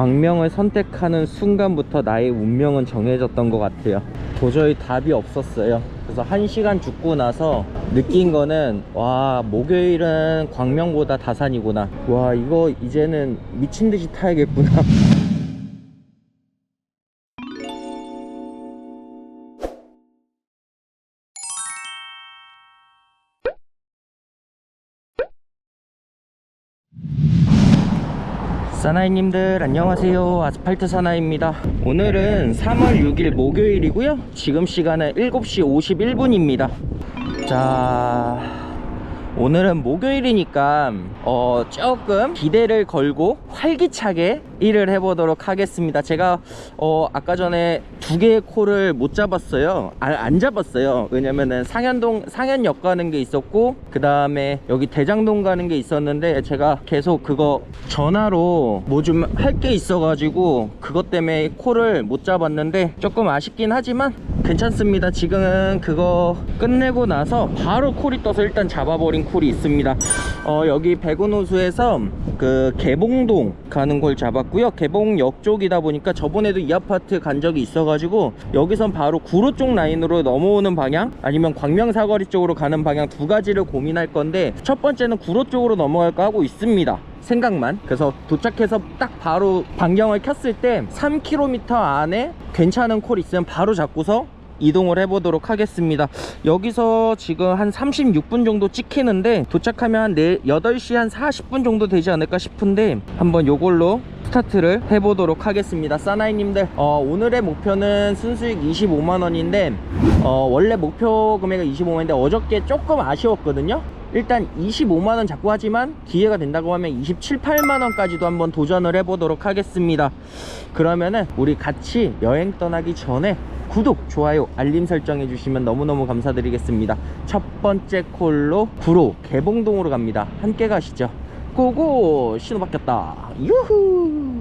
광명을 선택하는 순간부터 나의 운명은 정해졌던 것 같아요. 도저히 답이 없었어요. 그래서 한 시간 죽고 나서 느낀 거는 와 목요일은 광명보다 다산이구나. 와 이거 이제는 미친 듯이 타야겠구나. 사나이님들 안녕하세요. 아스팔트 사나이입니다. 오늘은 3월 6일 목요일이고요. 지금 시간은 7시 51분입니다. 자 오늘은 목요일이니까 어 조금 기대를 걸고 활기차게 일을 해보도록 하겠습니다. 제가 어 아까 전에 두 개의 콜을 못 잡았어요. 아, 안 잡았어요. 왜냐면은 상현동 상현역 가는 게 있었고 그 다음에 여기 대장동 가는 게 있었는데 제가 계속 그거 전화로 뭐 좀 할 게 있어 가지고 그것 때문에 콜을 못 잡았는데 조금 아쉽긴 하지만 괜찮습니다. 지금은 그거 끝내고 나서 바로 콜이 떠서 일단 잡아버린 콜이 있습니다. 어 여기 백운호수에서 그 개봉동 가는 걸 잡았고요. 개봉역 쪽이다 보니까 저번에도 이 아파트 간 적이 있어 가지고 여기선 바로 구로 쪽 라인으로 넘어오는 방향? 아니면 광명사거리 쪽으로 가는 방향 두 가지를 고민할 건데 첫 번째는 구로 쪽으로 넘어갈까 하고 있습니다 생각만. 그래서 도착해서 딱 바로 반경을 켰을 때 3km 안에 괜찮은 콜 있으면 바로 잡고서 이동을 해보도록 하겠습니다. 여기서 지금 한 36분 정도 찍히는데 도착하면 한 4, 8시 한 40분 정도 되지 않을까 싶은데 한번 요걸로 스타트를 해보도록 하겠습니다. 사나이님들 어, 오늘의 목표는 순수익 25만원인데 어, 원래 목표 금액은 25만원인데 어저께 조금 아쉬웠거든요 일단 25만원 잡고 하지만 기회가 된다고 하면 27, 8만원까지도 한번 도전을 해보도록 하겠습니다. 그러면은 우리 같이 여행 떠나기 전에 구독, 좋아요, 알림 설정 해주시면 너무너무 감사드리겠습니다. 첫 번째 콜로 구로 개봉동으로 갑니다. 함께 가시죠. 고고! 신호 바뀌었다. 유후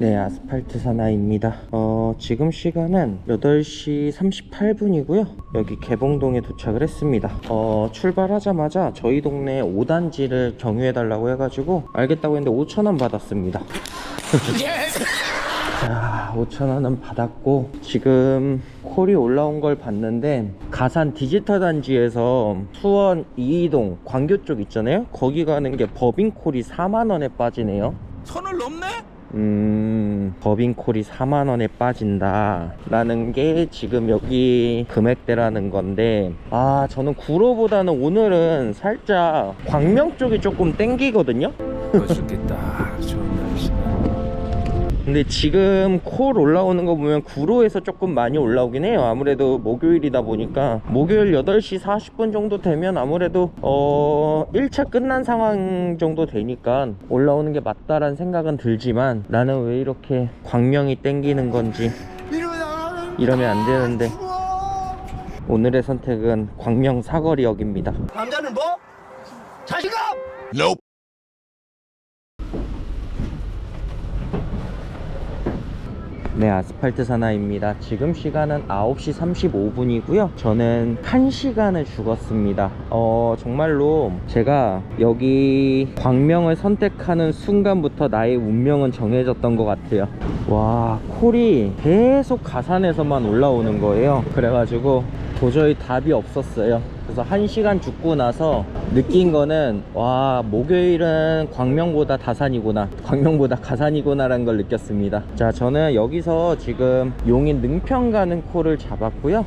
네, 아스팔트 사나이입니다. 어, 지금 시간은 8시 38분이고요. 여기 개봉동에 도착을 했습니다. 어, 출발하자마자 저희 동네 5단지를 경유해 달라고 해가지고 알겠다고 했는데 5,000원 받았습니다. 자, 5,000원은 받았고 지금 콜이 올라온 걸 봤는데 가산 디지털 단지에서 수원 이이동 광교 쪽 있잖아요. 거기 가는 게 법인 콜이 4만 원에 빠지네요. 선을 넘네? 음, 법인콜이 4만원에 빠진다. 라는 게 지금 여기 금액대라는 건데, 아, 저는 구로보다는 오늘은 살짝 광명 쪽이 조금 땡기거든요? 좋은 날씨네 근데 지금 콜 올라오는 거 보면 구로에서 조금 많이 올라오긴 해요. 아무래도 목요일이다 보니까. 목요일 8시 40분 정도 되면 아무래도, 어, 1차 끝난 상황 정도 되니까 올라오는 게 맞다라는 생각은 들지만 나는 왜 이렇게 광명이 땡기는 건지 이러면 안 되는데 오늘의 선택은 광명 사거리역입니다. 남자는 뭐? 자신감! 네, 아스팔트 사나입니다. 지금 시간은 9시 35분이고요. 저는 1시간을 죽었습니다. 어, 정말로 제가 여기 광명을 선택하는 순간부터 나의 운명은 정해졌던 것 같아요. 와, 콜이 계속 가산에서만 올라오는 거예요. 그래가지고 도저히 답이 없었어요. 그래서 한 시간 죽고 나서 느낀 거는 와 목요일은 광명보다 다산이구나. 광명보다 가산이구나 라는 걸 느꼈습니다. 자 저는 여기서 지금 용인 능평 가는 콜을 잡았고요.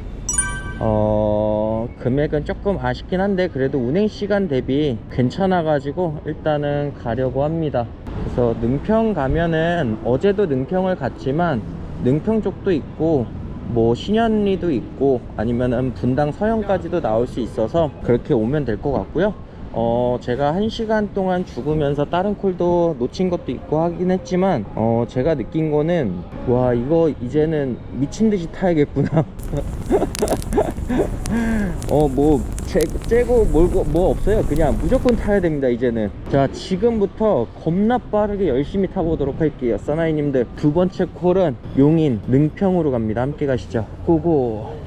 어 금액은 조금 아쉽긴 한데 그래도 운행 시간 대비 괜찮아 가지고 일단은 가려고 합니다. 그래서 능평 가면은 어제도 능평을 갔지만 능평 쪽도 있고 뭐 신현리도 있고 아니면은 분당 서현까지도 나올 수 있어서 그렇게 오면 될 것 같고요 어 제가 한 시간 동안 죽으면서 다른 콜도 놓친 것도 있고 하긴 했지만 어 제가 느낀 거는 와 이거 이제는 미친 듯이 타야겠구나. 어뭐 째고 몰고 뭐 없어요. 그냥 무조건 타야 됩니다 이제는. 자 지금부터 겁나 빠르게 열심히 타보도록 할게요 사나이님들. 두 번째 콜은 용인 능평으로 갑니다. 함께 가시죠. 고고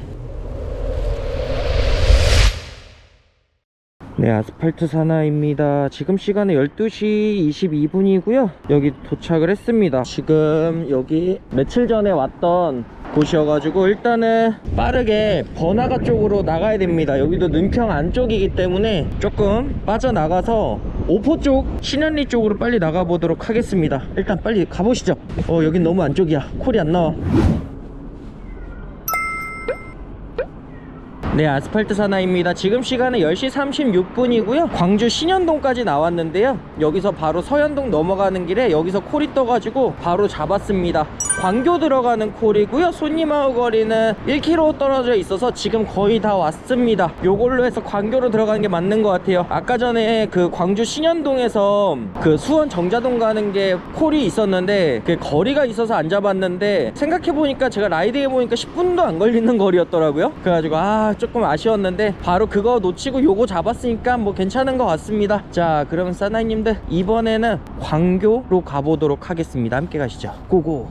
네, 아스팔트 사나입니다. 지금 시간은 12시 22분이고요. 여기 도착을 했습니다. 지금 여기 며칠 전에 왔던 곳이어가지고 일단은 빠르게 번화가 쪽으로 나가야 됩니다. 여기도 능평 안쪽이기 때문에 조금 빠져나가서 오포 쪽, 신현리 쪽으로 빨리 나가보도록 하겠습니다. 일단 빨리 가보시죠. 어, 여긴 너무 안쪽이야. 콜이 안 나와. 네 아스팔트 사나입니다. 지금 시간은 10시 36분이고요. 광주 신현동까지 나왔는데요. 여기서 바로 서현동 넘어가는 길에 여기서 콜이 떠가지고 바로 잡았습니다. 광교 들어가는 콜이고요. 손님하고 거리는 1km 떨어져 있어서 지금 거의 다 왔습니다. 요걸로 해서 광교로 들어가는 게 맞는 것 같아요. 아까 전에 그 광주 신현동에서 그 수원 정자동 가는 게 콜이 있었는데 그 거리가 있어서 안 잡았는데 생각해보니까 제가 라이드 해보니까 10분도 안 걸리는 거리였더라고요. 그래가지고 아 조금 아쉬웠는데 바로 그거 놓치고 요거 잡았으니까 뭐 괜찮은 것 같습니다. 자 그러면 사나이님들 이번에는 광교로 가보도록 하겠습니다. 함께 가시죠. 고고.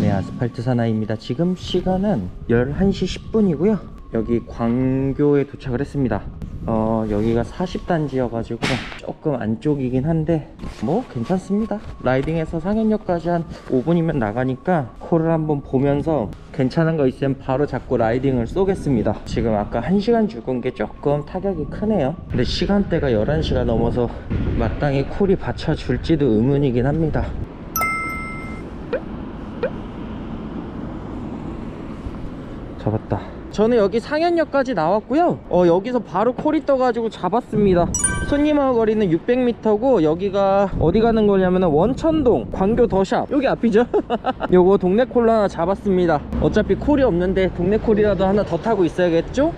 네 아스팔트 사나이입니다. 지금 시간은 11시 10분이고요. 여기 광교에 도착을 했습니다 어 여기가 40단지여가지고 조금 안쪽이긴 한데 뭐 괜찮습니다. 라이딩해서 상현역까지 한 5분이면 나가니까 콜을 한번 보면서 괜찮은 거 있으면 바로 잡고 라이딩을 쏘겠습니다. 지금 아까 1시간 죽은 게 조금 타격이 크네요. 근데 시간대가 11시가 넘어서 마땅히 콜이 받쳐줄지도 의문이긴 합니다. 잡았다 저는 여기 상현역까지 나왔고요. 어 여기서 바로 콜이 떠가지고 잡았습니다. 손님하고 거리는 600m고 여기가 어디 가는 거냐면 원천동 광교 더샵. 여기 앞이죠? 요거 동네 콜로 하나 잡았습니다. 어차피 콜이 없는데 동네 콜이라도 하나 더 타고 있어야겠죠?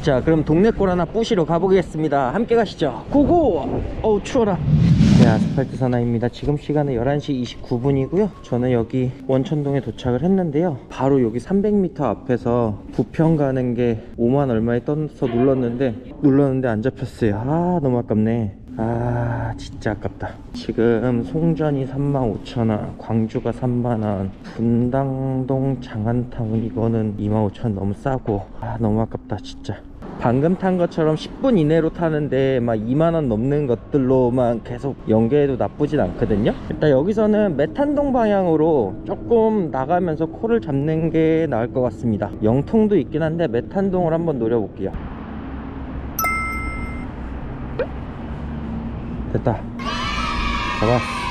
자 그럼 동네 콜 하나 부시러 가보겠습니다. 함께 가시죠. 고고! 어우 추워라 네 아스팔트 사나입니다. 지금 시간은 11시 29분이고요. 저는 여기 원천동에 도착을 했는데요. 바로 여기 300m 앞에서 부평 가는 게 5만 얼마에 떠서 눌렀는데 눌렀는데 안 잡혔어요. 아 너무 아깝네. 아 진짜 아깝다. 지금 송전이 35,000원 광주가 3만원 분당동 장안타운 이거는 25,000원 너무 싸고. 아 너무 아깝다 진짜 방금 탄 것처럼 10분 이내로 타는데 막 2만원 넘는 것들로만 계속 연계해도 나쁘진 않거든요. 일단 여기서는 메탄동 방향으로 조금 나가면서 코를 잡는 게 나을 것 같습니다. 영통도 있긴 한데 메탄동을 한번 노려볼게요. 됐다. 잡아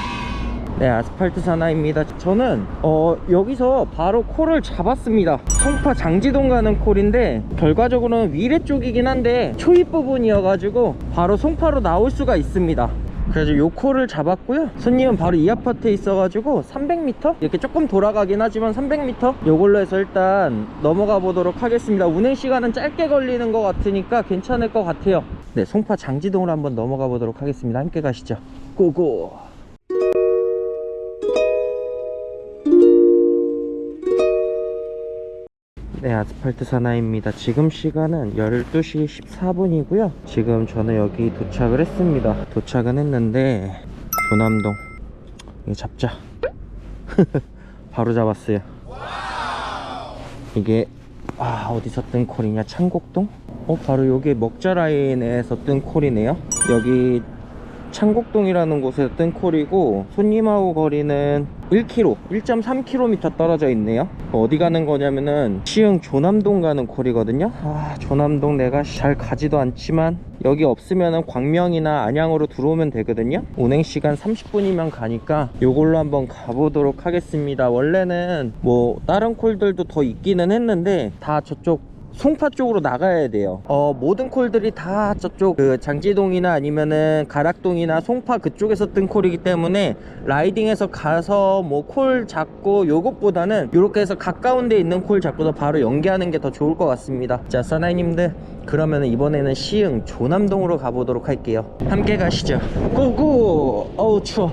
네 아스팔트 사나입니다. 저는 어 여기서 바로 콜을 잡았습니다. 성파 장지동 가는 콜인데 결과적으로는 위례 쪽이긴 한데 초입 부분이어 가지고 바로 송파로 나올 수가 있습니다. 그래서 요 콜을 잡았고요. 손님은 바로 이 아파트에 있어 가지고 300m 이렇게 조금 돌아가긴 하지만 300m 요걸로 해서 일단 넘어가 보도록 하겠습니다. 운행 시간은 짧게 걸리는 것 같으니까 괜찮을 것 같아요. 네 송파 장지동으로 한번 넘어가 보도록 하겠습니다. 함께 가시죠. 고고 네, 아스팔트 사나입니다. 지금 시간은 12시 14분이고요. 지금 저는 여기 도착을 했습니다. 도착은 했는데 조남동 이거 잡자. 바로 잡았어요. 이게 아 어디서 뜬 콜이냐? 창곡동? 어 바로 여기 먹자 라인에서 뜬 콜이네요. 여기 창곡동이라는 곳에서 뜬 콜이고 손님하고 거리는 1km, 1.3km 떨어져 있네요. 어디 가는 거냐면은 시흥 조남동 가는 콜이거든요. 아 조남동 내가 잘 가지도 않지만 여기 없으면은 광명이나 안양으로 들어오면 되거든요. 운행시간 30분이면 가니까 요걸로 한번 가보도록 하겠습니다. 원래는 뭐 다른 콜들도 더 있기는 했는데 다 저쪽 송파 쪽으로 나가야 돼요. 어, 모든 콜들이 다 저쪽 그 장지동이나 아니면은 가락동이나 송파 그쪽에서 뜬 콜이기 때문에 라이딩해서 가서 뭐 콜 잡고 요것보다는 요렇게 해서 가까운 데 있는 콜 잡고서 바로 연계하는 게 더 좋을 것 같습니다. 자, 사나이님들 그러면 이번에는 시흥 조남동으로 가보도록 할게요. 함께 가시죠. 고고! 어우 추워.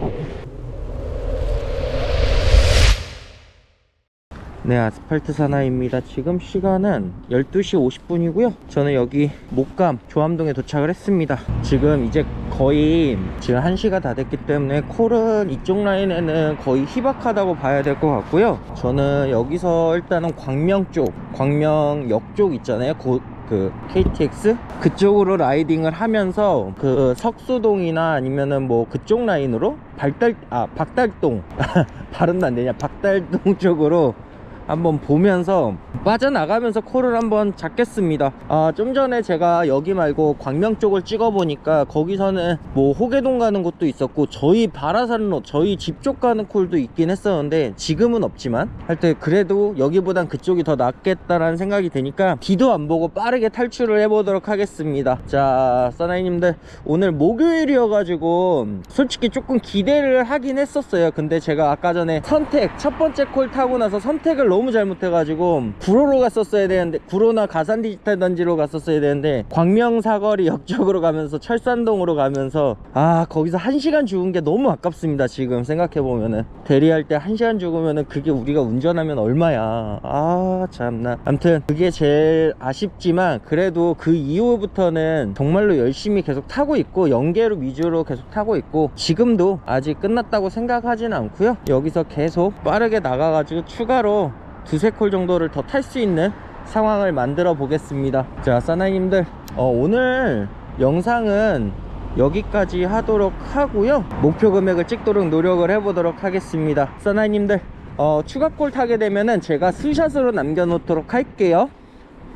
네 아스팔트 사나이입니다. 지금 시간은 12시 50분이고요. 저는 여기 목감 조암동에 도착을 했습니다. 지금 이제 거의 지금 1시가 다 됐기 때문에 콜은 이쪽 라인에는 거의 희박하다고 봐야 될 것 같고요. 저는 여기서 일단은 광명 쪽 광명역 쪽 있잖아요. 그, 그 KTX 그쪽으로 라이딩을 하면서 그 석수동이나 아니면은 뭐 그쪽 라인으로 발달 아 박달동. 발음도 안 되냐. 박달동 쪽으로 한번 보면서 빠져나가면서 콜을 한번 잡겠습니다. 아 좀 전에 제가 여기 말고 광명 쪽을 찍어 보니까 거기서는 뭐 호계동 가는 곳도 있었고 저희 바라산로 저희 집 쪽 가는 콜도 있긴 했었는데 지금은 없지만 하여튼 그래도 여기보단 그쪽이 더 낫겠다라는 생각이 드니까 뒤도 안 보고 빠르게 탈출을 해보도록 하겠습니다. 자 사나이님들 오늘 목요일이어가지고 솔직히 조금 기대를 하긴 했었어요. 근데 제가 아까 전에 선택 첫 번째 콜 타고 나서 선택을 너무 잘못해가지고 구로로 갔었어야 되는데 구로나 가산 디지털 단지로 갔었어야 되는데 광명 사거리 역 쪽으로 가면서 철산동으로 가면서 아 거기서 한 시간 죽은 게 너무 아깝습니다 지금 생각해보면은. 대리할 때 한 시간 죽으면은 그게 우리가 운전하면 얼마야. 아 참나. 암튼 그게 제일 아쉽지만 그래도 그 이후부터는 정말로 열심히 계속 타고 있고 연계로 위주로 계속 타고 있고 지금도 아직 끝났다고 생각하지는 않고요. 여기서 계속 빠르게 나가가지고 추가로 두세 콜 정도를 더 탈 수 있는 상황을 만들어 보겠습니다. 자 사나이님들 어, 오늘 영상은 여기까지 하도록 하고요. 목표 금액을 찍도록 노력을 해보도록 하겠습니다. 사나이님들 어, 추가 콜 타게 되면은 제가 스샷으로 남겨놓도록 할게요.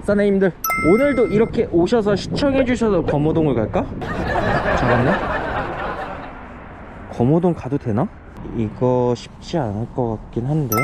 사나이님들 오늘도 이렇게 오셔서 시청해 주셔서 검호동을 갈까? 잠깐만. 검호동 가도 되나? 이거 쉽지 않을 것 같긴 한데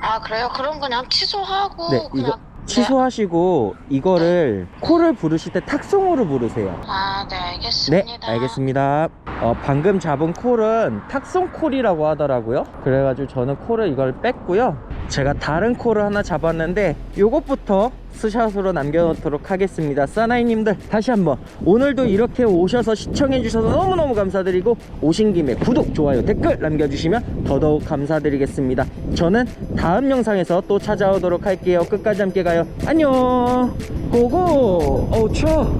아 그래요? 그럼 그냥 취소하고 네 그냥 이거 취소하시고 이거를 콜을 부르실 때 탁송으로 부르세요. 아네 네 알겠습니다. 알겠습니다. 어, 방금 잡은 콜은 탁송 콜이라고 하더라고요. 그래가지고 저는 콜을 이걸 뺐고요 제가 다른 콜을 하나 잡았는데 요것부터 스샷으로 남겨놓도록 하겠습니다. 사나이님들 다시 한번 오늘도 이렇게 오셔서 시청해주셔서 너무너무 감사드리고 오신 김에 구독, 좋아요, 댓글 남겨주시면 더더욱 감사드리겠습니다. 저는 다음 영상에서 또 찾아오도록 할게요. 끝까지 함께 가요. 안녕. 고고. 어우 추워